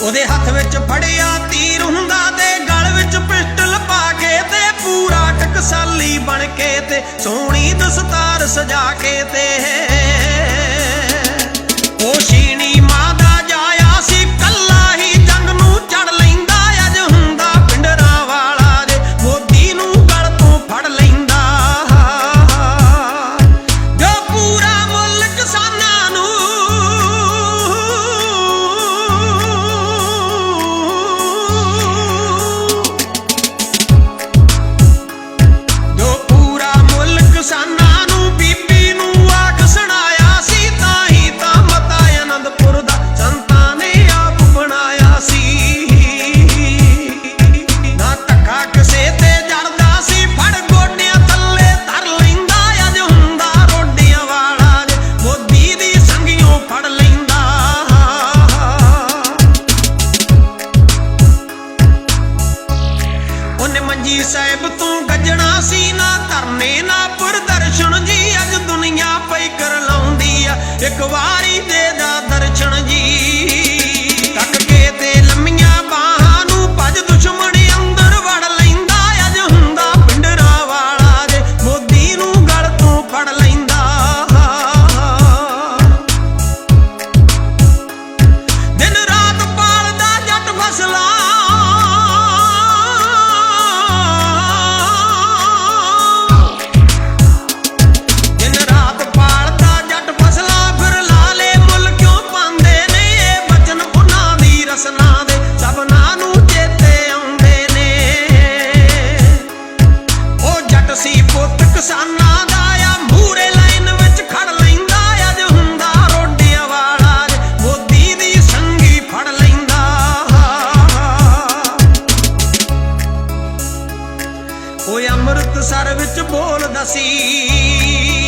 ਉਹਦੇ ਹੱਥ ਵਿੱਚ ਫੜਿਆ ਤੀਰ ਹੁੰਦਾ ਤੇ ਗਲ ਵਿੱਚ ਪਿਸਟਲ ਪਾ ਕੇ ਤੇ ਪੂਰਾ ਟਕਸਾਲੀ ਬਣ ਕੇ ਤੇ ਸੋਹਣੀ ਦਸਤਾਰ ਸਜਾ ਕੇ ਤੇ ਜੀ ਸਾਹਿਬ ਤੂੰ ਗੱਜਣਾ ਸੀ ਨਾ। ਨਿਸ਼ਾਨਾ ਲਾਈਨ ਵਿੱਚ ਖੜ ਲੈਂਦਾ, ਅੱਜ ਹੁੰਦਾ ਰੋਡਿਆਂ ਵਾਲਾ ਮੋਦੀ ਦੀ ਸੰਗੀ ਫੜ ਲੈਂਦਾ। ਕੋਈ ਅੰਮ੍ਰਿਤਸਰ ਵਿੱਚ ਬੋਲਦਾ ਸੀ।